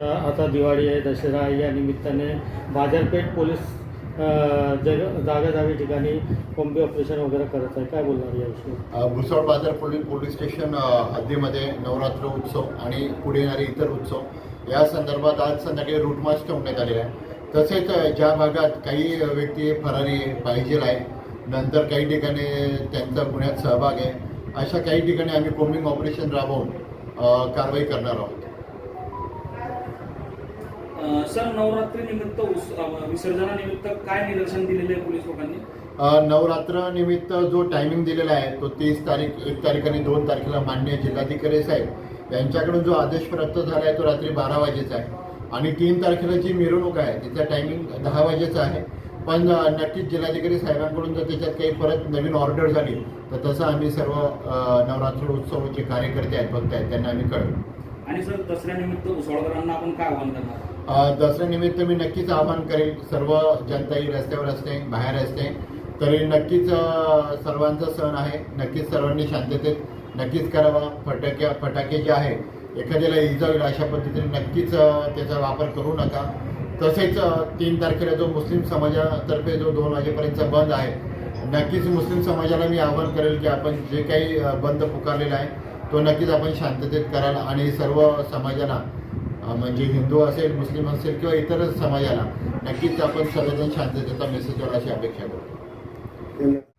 आता दिवाळी आहे दसरा आहे या निमित्ताने बाजारपेठ पोलीस जग जागाजागी ठिकाणी कोंबी ऑपरेशन वगैरे करत आहे. काय बोलणार याविषयी? भुसळ बाजार पोलीस पोलीस स्टेशन हद्दीमध्ये नवरात्र उत्सव आणि पुढे येणारे इतर उत्सव. या संदर्भात आज संध्याकाळी रूट मार्च ठेवण्यात आले आहे तसेच ज्या भागात काही व्यक्ती फरारी पाहिजे आहे नंतर काही ठिकाणी त्यांचा गुन्ह्यात सहभाग आहे अशा काही ठिकाणी आम्ही कोम्बिंग ऑपरेशन राबवून कारवाई करणार आहोत. सर नवरात्री निमित्त विसर्जनानिमित्त काय निदर्शन दिलेले आहे पोलीस लोकांनी? नवरात्र निमित्त जो टायमिंग दिलेला आहे तो तीस तारीख एक तारीख आणि दोन तारखेला मान्य जिल्हाधिकारी साहेब यांच्याकडून जो आदेश प्राप्त झाला आहे तो रात्री बारा वाजेचा आहे. आणि तीन तारखेला जी मिरवणूक आहे तिचा टायमिंग दहा वाजेचा आहे. पण नक्कीच जिल्हाधिकारी साहेबांकडून जर त्याच्यात काही परत नवीन ऑर्डर झाली तर तसं आम्ही सर्व नवरात्र उत्सव जे कार्यकर्ते आहेत भक्त आहेत त्यांना आम्ही कळवू. आणि सर दसऱ्यानिमित्त उसळकरांना आपण काय आवाहन करणार? दसऱ्यानिमित्त मी नक्कीच आवाहन करेल सर्व जनता ही रस्त्यावर असते बाहेर असते. तरी नक्कीच सर्वांचा सण आहे. नक्कीच सर्वांनी शांततेत नक्कीच करावा. फटाक्या फटाके जे आहे एखाद्याला इजा होईल अशा पद्धतीने नक्कीच त्याचा वापर करू नका. तसेच तीन तारखेला जो मुस्लिम समाजातर्फे जो दोन वाजेपर्यंतचा बंद आहे नक्कीच मुस्लिम समाजाला मी आवाहन करेल की आपण जे काही बंद पुकारलेला आहे तो नक्कीच आपण शांततेत कराल आणि सर्व समाजाला म्हणजे हिंदू असेल मुस्लिम असेल किंवा इतर समाजाला नक्कीच आपण सर्वजण शांततेचा मेसेज द्याल अशी अपेक्षा करतो.